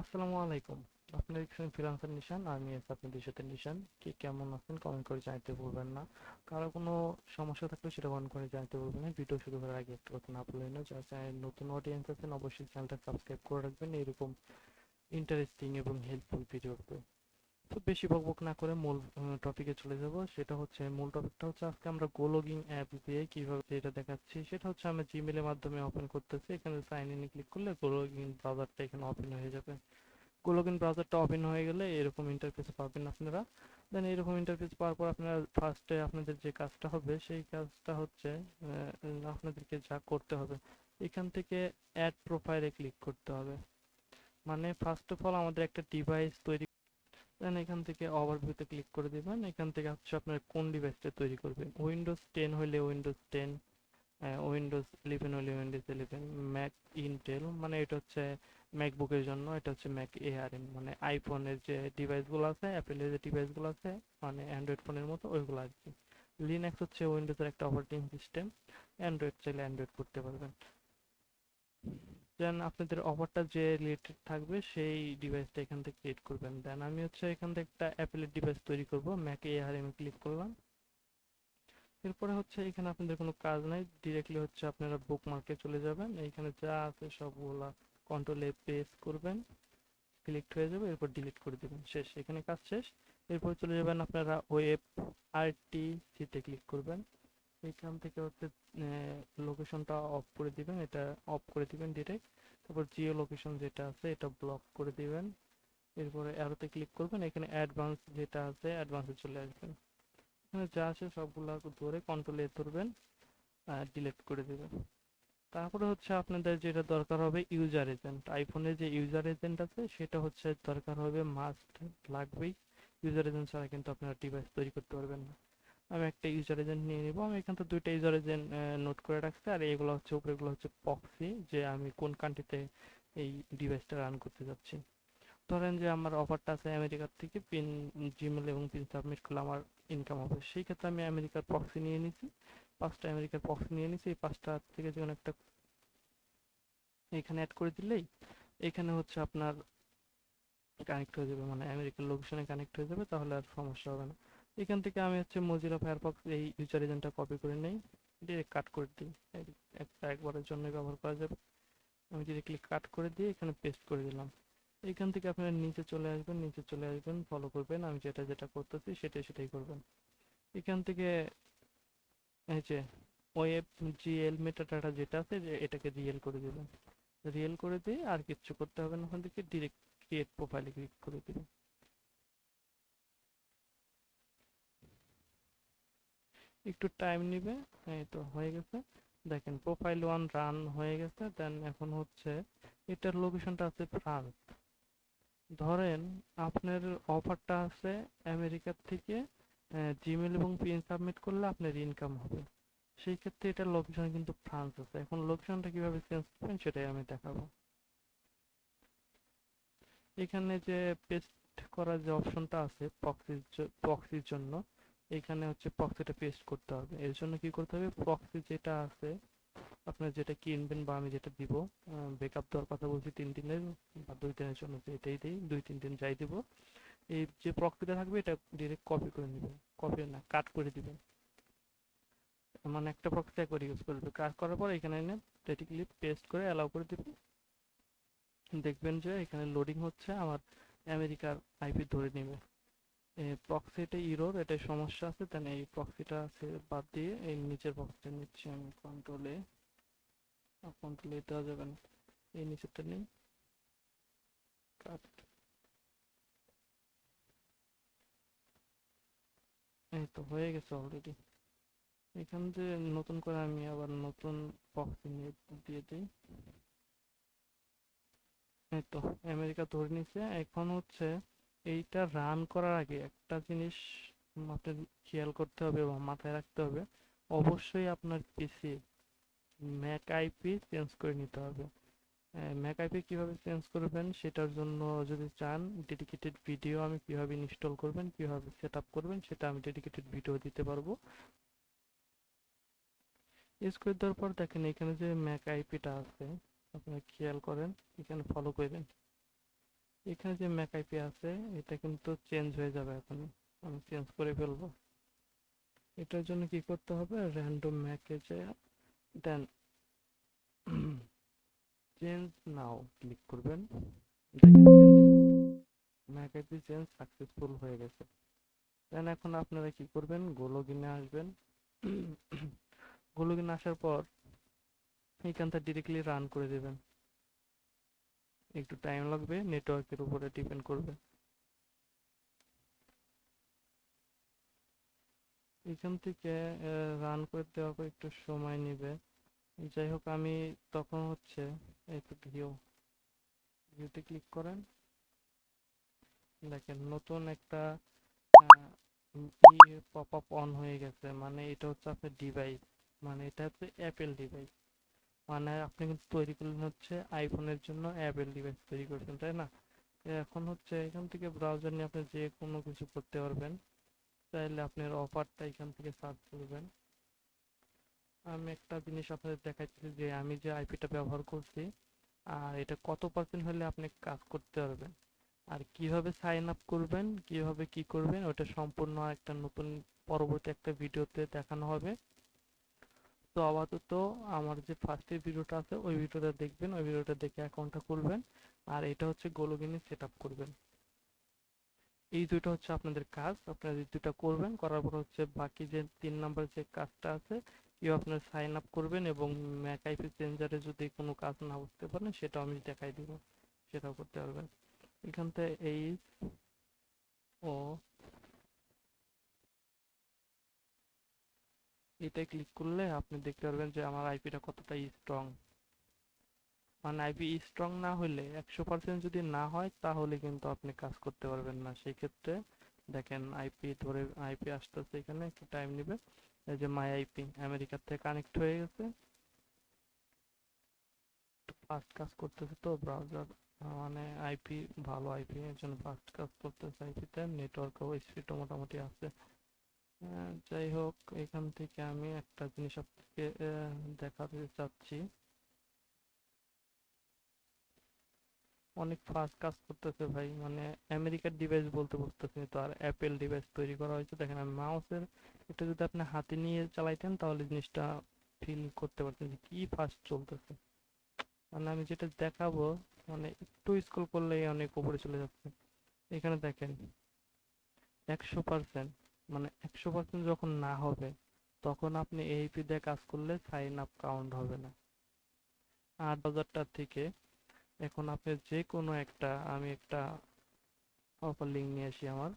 আসসালামু আলাইকুম। আপনার এখানে ফ্রিল্যান্সার নিশান আমি আপনি দেশের নিশান কে কেমন আছেন কমেন্ট করে জানাতে বলবেন না। কারও কোনো সমস্যা থাকলে সেটা কমেন্ট করে জানাতে ভুলবেন না। ভিডিও শুরু করার আগে একটা কথা না বললেন যারা চ্যানেল নতুন অডিয়েন্স আছেন, অবশ্যই চ্যানেলটা সাবস্ক্রাইব করে রাখবেন। এরকম ইন্টারেস্টিং এবং হেল্পফুল ভিডিও তো বেশি বকবক না করে মূল টপিকে চলে যাব। সেটা হচ্ছে, মূল টপিকটা হচ্ছে আজকে আমরা গোলগিং অ্যাপ দিয়ে কীভাবে এটা দেখাচ্ছি, সেটা হচ্ছে আমরা জিমেলের মাধ্যমে ওপেন করতেছি। এখানে সাইন ইনে ক্লিক করলে গো লগিং ব্রাউজারটা এখানে ওপেন হয়ে যাবে। গো লগিং ব্রাউজারটা ওপেন হয়ে গেলে এরকম ইন্টারফেস পাবেন আপনারা। দেন এরকম ইন্টারফেস পাওয়ার পর আপনারা ফার্স্টে আপনাদের যে কাজটা হবে, সেই কাজটা হচ্ছে আপনাদেরকে যা করতে হবে, এখান থেকে অ্যাড প্রোফাইলে ক্লিক করতে হবে। মানে ফার্স্ট অফ অল আমাদের একটা ডিভাইস তৈরি দেন এখান থেকে ওভারভিউতে ক্লিক করে দিবেন। এখান থেকে হচ্ছে আপনার কোন ডিভাইসটা তৈরি করবেন? উইন্ডোজ টেন হলে উইন্ডোজ টেন উইন্ডোজ ইলেভেন হলে উইন্ডোজ ইলেভেন ম্যাক ইন্টেল মানে এটা হচ্ছে ম্যাকবুকের জন্য, এটা হচ্ছে ম্যাক এআরএম মানে আইফোনের যে ডিভাইসগুলো আছে অ্যাপেলের যে ডিভাইসগুলো আছে মানে অ্যান্ড্রয়েড ফোনের মতো ওইগুলো আর কি। লিনাক্স হচ্ছে উইন্ডোজের একটা অপারেটিং সিস্টেম অ্যান্ড্রয়েড চাইলে অ্যান্ড্রয়েড করতে পারবেন। দেন আপনাদের অফারটা যে রিলেটেড থাকবে, সেই ডিভাইসটা এখান থেকে ক্রিয়েট করবেন। দেন আমি হচ্ছে এখান থেকে একটা অ্যাপেলের ডিভাইস তৈরি করব ম্যাক এআরএম ক্লিক করলাম। এরপরে হচ্ছে এখানে আপনাদের কোনো কাজ নাই ডিরেক্টলি হচ্ছে আপনারা বুক মার্কে চলে যাবেন। এইখানে যা আছে সবগুলা কন্ট্রোলে প্রেস করবেন সিলেক্ট হয়ে যাবে, এরপর ডিলিট করে দেবেন। শেষ, এখানে কাজ শেষ। এরপর চলে যাবেন আপনারা ওয়েব আরটিসিতে ক্লিক করবেন। এখান থেকে হচ্ছে লোকেশনটা অফ করে দিবেন, এটা অফ করে দিবেন ডিরেক্ট তারপর জিও লোকেশন যেটা আছে, এটা ব্লক করে দিবেন। এরপরে অ্যারোতে ক্লিক করবেন, এখানে অ্যাডভান্স যেটা আছে অ্যাডভান্সে চলে আসবেন। এখানে যা আছে সবগুলো ধরে কন্ট্রোল এ ধরবেন ডিলিট করে দেবেন। তারপরে হচ্ছে আপনাদের যেটা দরকার হবে ইউজার এজেন্ট আইফোনের যে ইউজার এজেন্ট আছে, সেটা হচ্ছে দরকার হবে মাস্ট লাগবেই। ইউজার এজেন্ট ছাড়া কিন্তু আপনারা ডিভাইস তৈরি করতে পারবেন না। আমি একটা ইউজার এজেন্ট নিয়ে নিব। আমি এখান থেকে দুইটা ইউজার এজেন্ট নোট করে রাখছি। আর এগুলো হচ্ছে উপরে উপরেগুলো হচ্ছে পক্সি যে আমি কোন কান্ট্রিতে এই ডিভাইসটা রান করতে যাচ্ছি। ধরেন যে আমার অফারটা আছে আমেরিকার থেকে পিন জিমেল এবং পিন সাবমিট করলে আমার ইনকাম হবে। সেই ক্ষেত্রে আমি আমেরিকার প্রক্সি নিয়ে নিছি। পাঁচটা আমেরিকার প্রক্সি নিয়ে নিছি। এই পাঁচটা থেকে যে কোনো একটা এখানে অ্যাড করে দিলেই এখানে হচ্ছে আপনার কানেক্ট হয়ে যাবে। মানে আমেরিকার লোকেশনে কানেক্ট হয়ে যাবে, তাহলে আর সমস্যা হবে না। এখান থেকে আমি হচ্ছে মজিলা ফায়ারফক্স এই ইউজার এজেন্টটা কপি করে নেই। ডিরেক্ট কাট করে দিই। একটা একবারের জন্য ব্যবহার করা যাবে। আমি ডিরেক্টলি কাট করে দিয়ে এখানে পেস্ট করে দিলাম। এখান থেকে আপনারা নিচে চলে আসবেন, নিচে চলে আসবেন ফলো করবেন। আমি যেটা যেটা করতেছি সেটাই সেটাই করবেন। এখান থেকে এই যে ওয়েব জিএল মেটাডাটা যেটা আছে যে এটাকে রিয়েল করে দিবেন রিয়েল করে দিয়ে আর কিচ্ছু করতে হবে না ওখান থেকে। ডিরেক্ট ক্রিয়েট প্রোফাইলে ক্লিক করে দিবেন একটু টাইম নেবে। এই তো হয়ে গেছে। দেখেন প্রোফাইল ওয়ান রান হয়ে গেছে। দেন এখন হচ্ছে এটার লোকেশনটা আছে ফ্রান্স ধরেন আপনার অফারটা আছে আমেরিকার থেকে জিমেল এবং পিন সাবমিট করলে আপনার ইনকাম হবে। সেই ক্ষেত্রে এটার লোকেশন কিন্তু ফ্রান্স আছে। এখন লোকেশনটা কীভাবে চেঞ্জ করবেন সেটাই আমি দেখাবো। এখানে যে পেস্ট করার যে অপশনটা আছে প্রক্সির প্রক্সির জন্য এখানে হচ্ছে প্রক্সিটা পেস্ট করতে হবে। এর জন্য কি করতে হবে? প্রক্সি যেটা আছে, আপনার যেটা কিনবেন বা আমি যেটা দিব ব্যাকআপ দেওয়ার কথা বলছি তিন দিনের বা দুই দিনের জন্য যে এটাই দিই, দুই তিন দিন যাই দিব। এই যে প্রক্সিটা থাকবে, এটা ডিরেক্ট কপি করে নেবেন। কপি না কাট করে দিবেন। মানে একটা প্রক্সি একবার ইউজ করবে কাট করার পর এখানে এনে ডেটিক্লি পেস্ট করে অ্যালাউ করে দিবেন দেখবেন যে এখানে লোডিং হচ্ছে, আমার আমেরিকার আইপি ধরে নেবে। প্রক্সিটা ইরোর এটা সমস্যা আছে দেন এই প্রক্সিটা আছে, বাদ দিয়ে এই নিচের প্রক্সিটা নিচ্ছি আমি কন্ট্রোলে কন্ট্রোলে দেওয়া যাবে না, এই নিচেরটা নেই কাট এই তো হয়ে গেছে অলরেডি এখান থেকে নতুন করে আমি আবার নতুন প্রক্সি দিয়ে দিই, এই তো আমেরিকা ধরে নিছে, এখন হচ্ছে এইটা রান করার আগে একটা জিনিস আপনার খেয়াল করতে হবে বা মাথায় রাখতে হবে। অবশ্যই আপনার পিসি ম্যাক আইপি চেঞ্জ করে নিতে হবে। ম্যাক আইপি কীভাবে চেঞ্জ করবেন সেটার জন্য যদি চান ডেডিকেটেড ভিডিও আমি কীভাবে ইনস্টল করবেন, কীভাবে সেট আপ করবেন সেটা আমি ডেডিকেটেড ভিডিও দিতে পারব। ইউজ করে দেওয়ার পর দেখেন এখানে যে ম্যাক আইপিটা আছে, আপনারা খেয়াল করেন, এখানে ফলো করবেন এখানে যে ম্যাক আইপি আছে, এটা কিন্তু চেঞ্জ হয়ে যাবে এখন। আমি চেঞ্জ করে ফেলব। এটার জন্য কি করতে হবে? র্যান্ডম ম্যাকে যে দেন চেঞ্জ নাও ক্লিক করবেন। ম্যাক আইপি চেঞ্জ সাকসেসফুল হয়ে গেছে। দেন এখন আপনারা কি করবেন? গোলগিনে আসবেন। গোলগিনে আসার পর এইখানটা ডিরেক্টলি রান করে দেবেন। একটু টাইম লাগবে নেটওয়ার্কের উপরে ডিপেন্ড করবে। এখান থেকে রান করে দেওয়ার পর একটু সময় নেবে। যাই হোক, আমি তখন হচ্ছে একটু ভিউ ভিউতে ক্লিক করেন। দেখেন, নতুন একটা পপ আপ অন হয়ে গেছে। মানে এটা হচ্ছে আপনার ডিভাইস মানে এটা হচ্ছে অ্যাপেল ডিভাইস মানে আপনি কিন্তু তৈরি করলেন হচ্ছে আইফোনের জন্য অ্যাপেল ডিভাইস তৈরি করছেন, তাই না? এখন হচ্ছে এখান থেকে ব্রাউজার নিয়ে আপনি যে কোনো কিছু করতে পারবেন চাইলে আপনার অফারটা এখান থেকে সার্চ করবেন। আমি একটা জিনিস আপনাদের দেখাচ্ছি যে আমি যে আইপিটা ব্যবহার করছি, আর এটা কত পার্সেন্ট হলে আপনি কাজ করতে পারবেন? আর কীভাবে সাইন আপ করবেন, কীভাবে কি করবেন, ওটা সম্পূর্ণ একটা নতুন পরবর্তী একটা ভিডিওতে দেখানো হবে। তো আপাতত আমার যে ফার্স্টের ভিডিওটা আছে ওই ভিডিওটা দেখবেন ওই ভিডিওটা দেখে অ্যাকাউন্টটা খুলবেন। আর এটা হচ্ছে গোলগিনি সেট আপ করবেন। এই দুটো হচ্ছে আপনাদের কাজ আপনারা এই দুটো করবেন করার পর হচ্ছে বাকি যে তিন নাম্বার যে কাজটা আছে কেউ আপনার সাইন আপ করবেন এবং ম্যাক আইপি চেঞ্জারে যদি কোনো কাজ না বুঝতে পারেন সেটাও আমি দেখাই দিব। সেটাও করতে পারবেন। এখান থেকে এই ও এটা ক্লিক করলে আপনি দেখতে পারবেন যে আমার আইপিটা কতটা স্ট্রং মানে আইপি স্ট্রং না হলে একশো পার্সেন্ট যদি না হয়, তাহলে কিন্তু আপনি কাজ করতে পারবেন না। সেই ক্ষেত্রে দেখেন আইপি ধরে আইপি আসতেছে এখানে, একটু টাইম নেবে এই যে মাই আইপি আমেরিকার থেকে কানেক্ট হয়ে গেছে। ফাস্ট কাজ করতেছে তো ব্রাউজার মানে আইপি ভালো আইপি এর জন্য ফাস্ট কাজ করতেছে আইপিতে নেটওয়ার্কও স্পিডও মোটামুটি আছে। যাই হোক, এখান থেকে আমি একটা জিনিস আপনাকে দেখাতে চাচ্ছি। অনেক ফাস্ট কাজ করতেছে ভাই মানে আমেরিকার ডিভাইস বলতে বুঝতেছি তো, আর অ্যাপেল ডিভাইস তৈরি করা হয়েছে। দেখেন আমি মাউসের এটা যদি আপনি হাতে নিয়ে চালাইতেন, তাহলে জিনিসটা ফিল করতে পারতেন যে কি ফাস্ট চলতেছে। মানে আমি যেটা দেখাবো মানে একটু স্ক্রল করলেই অনেক উপরে চলে যাচ্ছে। এখানে দেখেন, একশো পার্সেন্ট মানে একশো পার্সেন্ট যখন না হবে, তখন আপনি এইপি দিয়ে কাজ করলে সাইন আপ কাউন্ট হবে না। আট হাজারটার থেকে এখন আপনি যে কোনো একটা, আমি একটা অফার লিঙ্ক নিয়ে আসি আমার।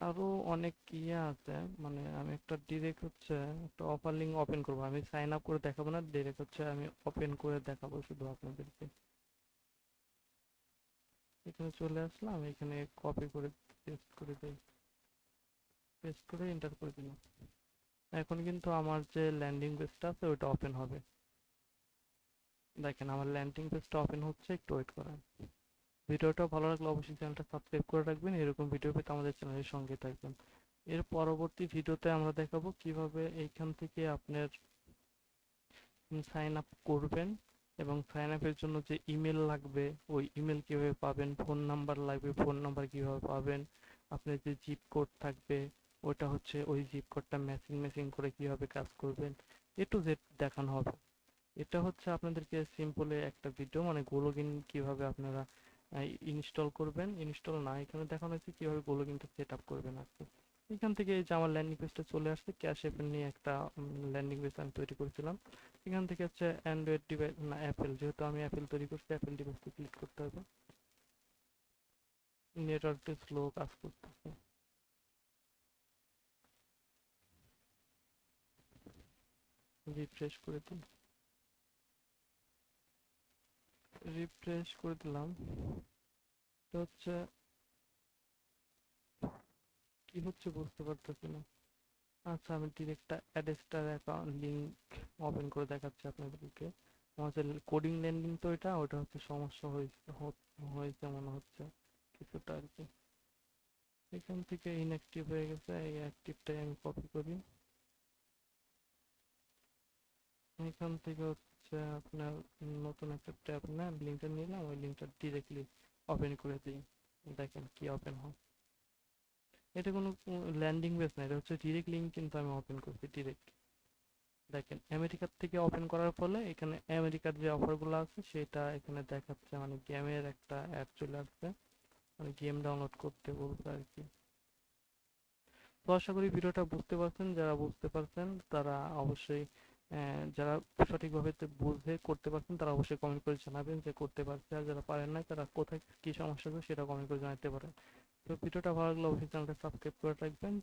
আরও অনেক ইয়ে আছে মানে আমি একটা ডিরেক্ট হচ্ছে একটা অফার লিঙ্ক ওপেন করব। আমি সাইন আপ করে দেখাবো না ডিরেক্ট হচ্ছে আমি ওপেন করে দেখাবো শুধু আপনাদেরকে। এখানে চলে আসলাম, এখানে কপি করে পেস্ট করে দিই। পেস্ট করে এন্টার করে দিলাম। এখন কিন্তু আমার যে ল্যান্ডিং পেজটা আছে ওটা ওপেন হবে। দেখেন, আমার ল্যান্ডিং পেজটা ওপেন হচ্ছে, একটু ওয়েট করেন। ভিডিওটা ভালো লাগলে অবশ্যই চ্যানেলটা সাবস্ক্রাইব করে রাখবেন। এরকম ভিডিও পেতে আমাদের চ্যানেলের সঙ্গে থাকবেন। এর পরবর্তী ভিডিওতে আমরা দেখাবো কীভাবে এইখান থেকে আপনার সাইন আপ করবেন। এবং সাইন আপের জন্য যে ইমেল লাগবে, ওই ইমেল কীভাবে পাবেন ফোন নাম্বার লাগবে ফোন নাম্বার কীভাবে পাবেন, আপনার যে জিপ কোড থাকবে, ওটা হচ্ছে ওই জিপ কোডটা ম্যাচিং ম্যাচিং করে কীভাবে কাজ করবেন এ টু জেড দেখানো হবে। এটা হচ্ছে আপনাদেরকে সিম্পলে একটা ভিডিও মানে গোলগিন কীভাবে আপনারা ইনস্টল করবেন। ইনস্টল না এখানে দেখানো হয়েছে কীভাবে গোলগিনটা সেট আপ করবেন আর কি এখান থেকে যে আমার ল্যান্ডিং পেজটা চলে আসছে ক্যাশ অ্যাপেল নিয়ে একটা ল্যান্ডিং পেজ আমি তৈরি করেছিলাম। এখান থেকে হচ্ছে অ্যান্ড্রয়েড ডিভাইস না অ্যাপেল যেহেতু আমি অ্যাপেল তৈরি করছি অ্যাপেল ডিভাইসে ক্লিক করতে হবে। নেটওয়ার্কটা স্লো কাজ করতেছে। রিফ্রেশ করে দিই। রিফ্রেশ করে দিলাম। হচ্ছে কি হচ্ছে বুঝতে পারতেছি না। আচ্ছা আমি direct Adsterra account link open করে দেখাচ্ছি আপনাদেরকে। আমাদের কোডিং ল্যান্ডিং তো এটা, ওটা হচ্ছে সমস্যা হয়েছে হয়েছে মনে হচ্ছে কিছুটা আর কি। এখান থেকে ইনঅ্যাক্টিভ হয়ে গেছে, এই অ্যাক্টিভটাই আমি কপি করি। এখান থেকে হচ্ছে আপনার নতুন একটা ট্যাব না লিঙ্কটা নিলাম ওই লিঙ্কটা ডিরেক্টলি ওপেন করে দিই। দেখেন কি ওপেন হয়। এটা কোনো ল্যান্ডিং পেজ না, এটা হচ্ছে ডিরেক্ট লিঙ্ক কিন্তু আমি ওপেন করছি ডিরেক্ট দেখেন আমেরিকার থেকে ওপেন করার ফলে এখানে আমেরিকার যে অফারগুলো আছে, সেটা এখানে দেখাচ্ছে মানে গেমের একটা অ্যাপ চলে আসছে। মানে গেম ডাউনলোড করতে বলছে আর কি। তো আশা করি ভিডিওটা বুঝতে পারছেন, যারা বুঝতে পারছেন, তারা অবশ্যই যারা সঠিকভাবে বুঝে করতে পারছেন, তারা অবশ্যই কমেন্ট করে জানাবেন যে করতে পারছে আর যারা পারেন না তারা কোথায় কি সমস্যা হচ্ছে সেটা কমেন্ট করে জানাতে পারেন। তো ভিডিওটা ভালো লাগলে অবশ্যই চ্যানেলটা সাবস্ক্রাইব করে রাখবেন।